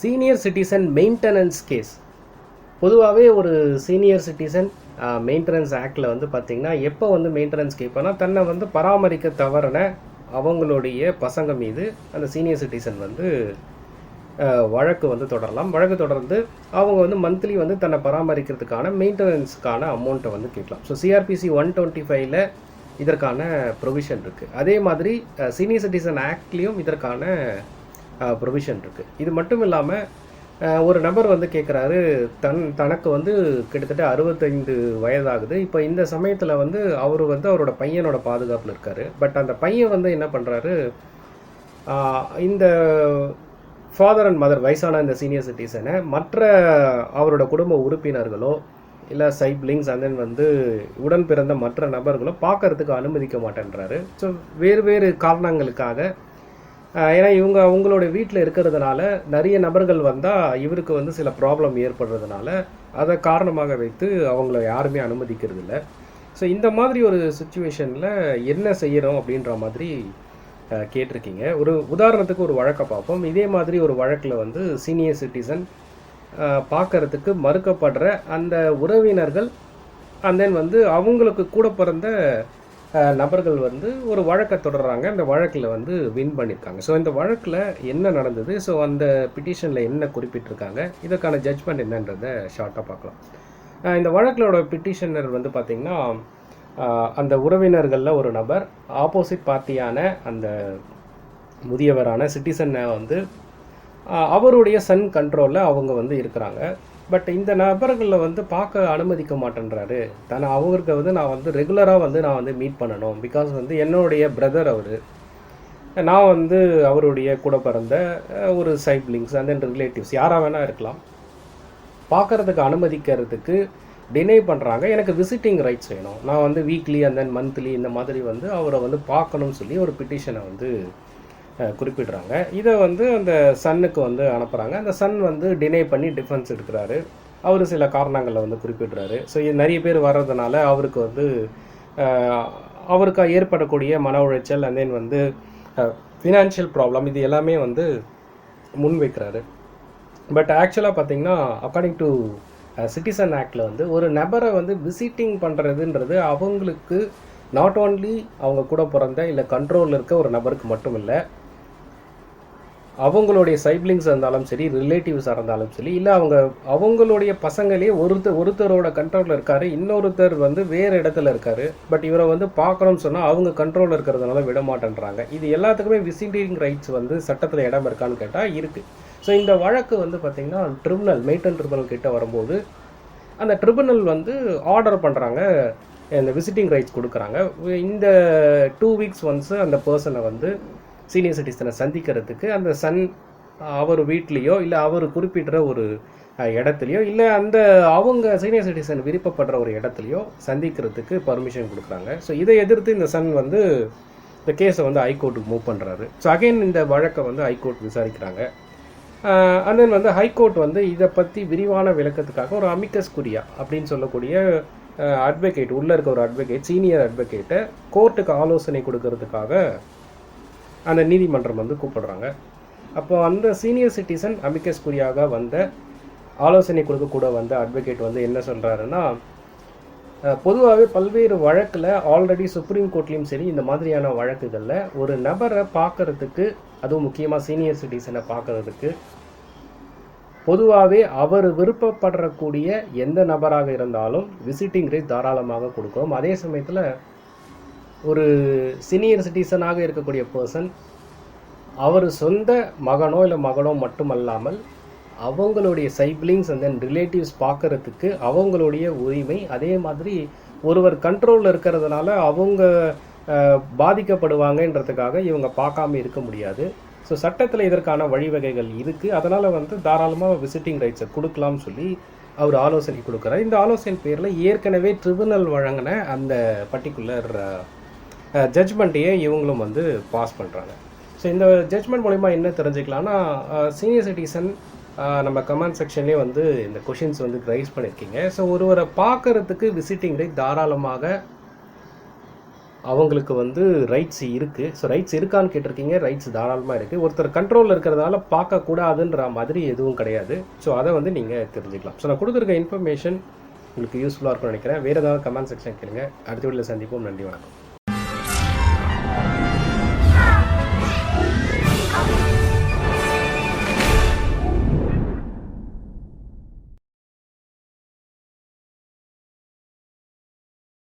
Senior citizen maintenance case பொதுவாகவே ஒரு senior citizen maintenance ஆக்டில் வந்து பார்த்திங்கன்னா எப்போ வந்து மெயின்டெனன்ஸ் கேட்போன்னா தன்னை வந்து பராமரிக்க தவறின அவங்களுடைய பசங்க மீது அந்த சீனியர் சிட்டிசன் வந்து வழக்கு வந்து தொடரலாம். வழக்கு தொடர்ந்து அவங்க வந்து மந்த்லி வந்து தன்னை பராமரிக்கிறதுக்கான மெயின்டெனன்ஸ்க்கான அமௌண்ட்டை வந்து கேட்கலாம். ஸோ சிஆர்பிசி ஒன் டுவெண்ட்டி ஃபைவ்ல இதற்கான ப்ரொவிஷன் இருக்குது அதே மாதிரி சீனியர் சிட்டிசன் ஆக்ட்லேயும் இதற்கான ப்ரொவிஷன் இருக்குது இது மட்டும் இல்லாமல் ஒரு நபர் வந்து கேட்குறாரு தன் தனக்கு வந்து கிட்டத்தட்ட அறுபத்தைந்து வயதாகுது. இப்போ இந்த சமயத்தில் வந்து அவர் வந்து அவரோட பையனோட பாதுகாப்பில் இருக்கார். பட் அந்த பையன் வந்து என்ன பண்ணுறாரு இந்த ஃபாதர் அண்ட் மதர் வயசான இந்த சீனியர் சிட்டிசனை மற்ற அவரோட குடும்ப உறுப்பினர்களோ இல்லை சைப்ளிங்ஸ் and வந்து உடன் பிறந்த மற்ற நபர்களோ பார்க்கறதுக்கு அனுமதிக்க மாட்டேன்றாரு. ஸோ வேறு வேறு காரணங்களுக்காக ஏன்னா இவங்க அவங்களோட வீட்டில் இருக்கிறதுனால நிறைய நபர்கள் வந்தால் இவருக்கு வந்து சில ப்ராப்ளம் ஏற்படுறதுனால அதை காரணமாக வைத்து அவங்கள யாருமே அனுமதிக்கிறது இல்லை ஸோ இந்த மாதிரி ஒரு சுச்சுவேஷனில் என்ன செய்யணும் அப்படின்ற மாதிரி கேட்டிருக்கீங்க. ஒரு உதாரணத்துக்கு ஒரு வழக்கை பார்ப்போம். இதே மாதிரி ஒரு வழக்கில் வந்து சீனியர் சிட்டிசன் பார்க்கறதுக்கு மறுக்கப்படுற அந்த உறவினர்கள் அண்ட் தென் வந்து அவங்களுக்கு கூட பிறந்த நபர்கள் வந்து ஒரு வழக்கை தொடர்றாங்க. அந்த வழக்கில் வந்து வின் பண்ணியிருக்காங்க ஸோ இந்த வழக்கில் என்ன நடந்தது? ஸோ அந்த பிட்டிஷனில் என்ன குறிப்பிட்டிருக்காங்க? இதற்கான ஜட்ஜ்மெண்ட் என்னன்றதை ஷார்ட்டாக பார்க்கலாம். இந்த வழக்கிலோட பிட்டிஷனர் வந்து பார்த்திங்கன்னா அந்த உறவினர்களில் ஒரு நபர் ஆப்போசிட் பார்ட்டியான அந்த முதியவரான சிட்டிசனை வந்து அவருடைய சன் கண்ட்ரோலில் அவங்க வந்து இருக்கிறாங்க. பட் இந்த நபர்களில் வந்து பார்க்க அனுமதிக்க மாட்டேன்றாரு. தானே அவருக்கு வந்து நான் வந்து ரெகுலராக வந்து நான் வந்து மீட் பண்ணணும். பிகாஸ் வந்து என்னுடைய பிரதர் அவர். நான் வந்து அவருடைய கூட பிறந்த ஒரு சைப்ளிங்ஸ் அண்ட் தென் ரிலேட்டிவ்ஸ் யாராக வேணால் இருக்கலாம். பார்க்கறதுக்கு அனுமதிக்கிறதுக்கு டினை பண்ணுறாங்க எனக்கு விசிட்டிங் ரைட்ஸ் வேணும். நான் வந்து வீக்லி அண்ட் தென் மந்த்லி இந்த மாதிரி வந்து அவரை வந்து பார்க்கணும்னு சொல்லி ஒரு பிட்டிஷனை வந்து குறிப்பிடுறாங்க. இதை வந்து அந்த சன்னுக்கு வந்து அனுப்புகிறாங்க அந்த சன் வந்து டினை பண்ணி டிஃபென்ஸ் எடுக்கிறாரு. அவர் சில காரணங்களை வந்து குறிப்பிடுறாரு. ஸோ இது நிறைய பேர் வர்றதுனால அவருக்கு வந்து அவருக்காக அவருக்கு ஏற்படக்கூடிய மன உளைச்சல் அண்ட் தென் வந்து ஃபினான்ஷியல் ப்ராப்ளம் இது எல்லாமே வந்து முன் வைக்கிறாரு. பட் ஆக்சுவலாக பார்த்தீங்கன்னா அக்கார்டிங் டு சிட்டிசன் ஆக்டில் வந்து ஒரு நபரை வந்து விசிட்டிங் பண்ணுறதுன்றது அவங்களுக்கு நாட் ஓன்லி அவங்க கூட பிறந்த இல்லை கண்ட்ரோலில் இருக்க ஒரு நபருக்கு மட்டும் இல்லை அவங்களுடைய சைப்ளிங்ஸாக இருந்தாலும் சரி ரிலேட்டிவ்ஸாக இருந்தாலும் சரி இல்லை அவங்க அவங்களுடைய பசங்களே ஒருத்தர் ஒருத்தரோட கண்ட்ரோலில் இருக்காரு இன்னொருத்தர் வந்து வேறு இடத்துல இருக்காரு பட் இவரை வந்து பார்க்கணும்னு சொன்னால் அவங்க கண்ட்ரோலில் இருக்கிறதுனால விட மாட்டேன்றாங்க. இது எல்லாத்துக்குமே விசிட்டிங் ரைட்ஸ் வந்து சட்டத்தில் இடம் இருக்கான்னு கேட்டால் இருக்குது ஸோ இந்த வழக்கு வந்து பார்த்திங்கன்னா ட்ரிபுனல் மெயின்டன் ட்ரிபுனல் கிட்ட வரும்போது அந்த ட்ரிபுனல் வந்து ஆர்டர் பண்ணுறாங்க இந்த விசிட்டிங் ரைட்ஸ் கொடுக்குறாங்க. இந்த டூ வீக்ஸ் ஒன்ஸ் அந்த பர்சனை வந்து சீனியர் சிட்டிசனை சந்திக்கிறதுக்கு அந்த சன் அவர் வீட்லேயோ இல்லை அவர் குறிப்பிட்ற ஒரு இடத்துலையோ இல்லை அந்த அவங்க சீனியர் சிட்டிசன் விருப்பப்படுற ஒரு இடத்துலையோ சந்திக்கிறதுக்கு பர்மிஷன் கொடுக்குறாங்க. ஸோ இதை எதிர்த்து இந்த சன் வந்து இந்த கேஸை வந்து ஹைகோர்ட்டுக்கு மூவ் பண்ணுறாரு ஸோ அகைன் இந்த வழக்கை வந்து ஹைகோர்ட் விசாரிக்கிறாங்க. அண்ட் தென் வந்து ஹைகோர்ட் வந்து இதை பற்றி விரிவான விளக்கத்துக்காக ஒரு அமிக்கஸ் குரியா அப்படின்னு சொல்லக்கூடிய அட்வொகேட் உள்ளே இருக்க ஒரு அட்வொகேட் சீனியர் அட்வொகேட்டை கோர்ட்டுக்கு ஆலோசனை கொடுக்கறதுக்காக அந்த நீதிமன்றம் வந்து கூப்பிடுறாங்க. அப்போ அந்த சீனியர் சிட்டிசன் அமிக்கஸ் குறியாக வந்த ஆலோசனை கொடுக்கக்கூட வந்த அட்வொகேட் வந்து என்ன சொல்கிறாருன்னா பொதுவாகவே பல்வேறு வழக்கில் ஆல்ரெடி சுப்ரீம் கோர்ட்லேயும் சரி இந்த மாதிரியான வழக்குகளில் ஒரு நபரை பார்க்கறதுக்கு அதுவும் முக்கியமாக சீனியர் சிட்டிசனை பார்க்கறதுக்கு பொதுவாகவே அவர் விருப்பப்படக்கூடிய எந்த நபராக இருந்தாலும் விசிட்டிங் ரேட் தாராளமாக கொடுக்கும் அதே சமயத்தில் ஒரு சீனியர் சிட்டிசனாக இருக்கக்கூடிய பர்சன் அவர் சொந்த மகனோ இல்லை மகனோ மட்டுமல்லாமல் அவங்களுடைய சைப்ளிங்ஸ் அண்ட் தென் ரிலேட்டிவ்ஸ் பார்க்கறதுக்கு அவங்களுடைய உரிமை அதே மாதிரி ஒருவர் கண்ட்ரோலில் இருக்கிறதுனால அவங்க பாதிக்கப்படுவாங்கன்றதுக்காக இவங்க பார்க்காம இருக்க முடியாது. ஸோ சட்டத்தில் இதற்கான வழிவகைகள் இருக்குது அதனால் வந்து தாராளமாக விசிட்டிங் ரைட்ஸை கொடுக்கலாம்னு சொல்லி அவர் ஆலோசனை கொடுக்குறார். இந்த ஆலோசனை பேரில் ஏற்கனவே ட்ரிபுனல் வழங்கின அந்த பர்டிகுலர் ஜட்ஜ்மெண்ட்டையே இவங்களும் வந்து பாஸ் பண்ணுறாங்க ஸோ இந்த ஜட்ஜ்மெண்ட் மூலிமா என்ன தெரிஞ்சுக்கலாம்னா சீனியர் சிட்டிசன் நம்ம கமெண்ட் செக்ஷன்லேயே வந்து இந்த கொஷின்ஸ் வந்து ரைஸ் பண்ணியிருக்கீங்க ஸோ ஒருவரை பார்க்கறதுக்கு விசிட்டிங் ரைட் தாராளமாக அவங்களுக்கு வந்து ரைட்ஸ் இருக்குது ஸோ ரைட்ஸ் இருக்கான்னு கேட்டிருக்கீங்க ரைட்ஸ் தாராளமாக இருக்குது ஒருத்தர் கண்ட்ரோலில் இருக்கிறதால பார்க்கக்கூடாதுன்ற மாதிரி எதுவும் கிடையாது. ஸோ அதை வந்து நீங்கள் தெரிஞ்சுக்கலாம். ஸோ நான் கொடுத்துருக்க இன்ஃபர்மேஷன் உங்களுக்கு யூஸ்ஃபுல்லாக இருக்கும்னு நினைக்கிறேன். வேறு ஏதாவது கமெண்ட் செக்ஷன் கேளுங்க. அடுத்த வீட்டில் சந்திப்போம். நன்றி வணக்கம்.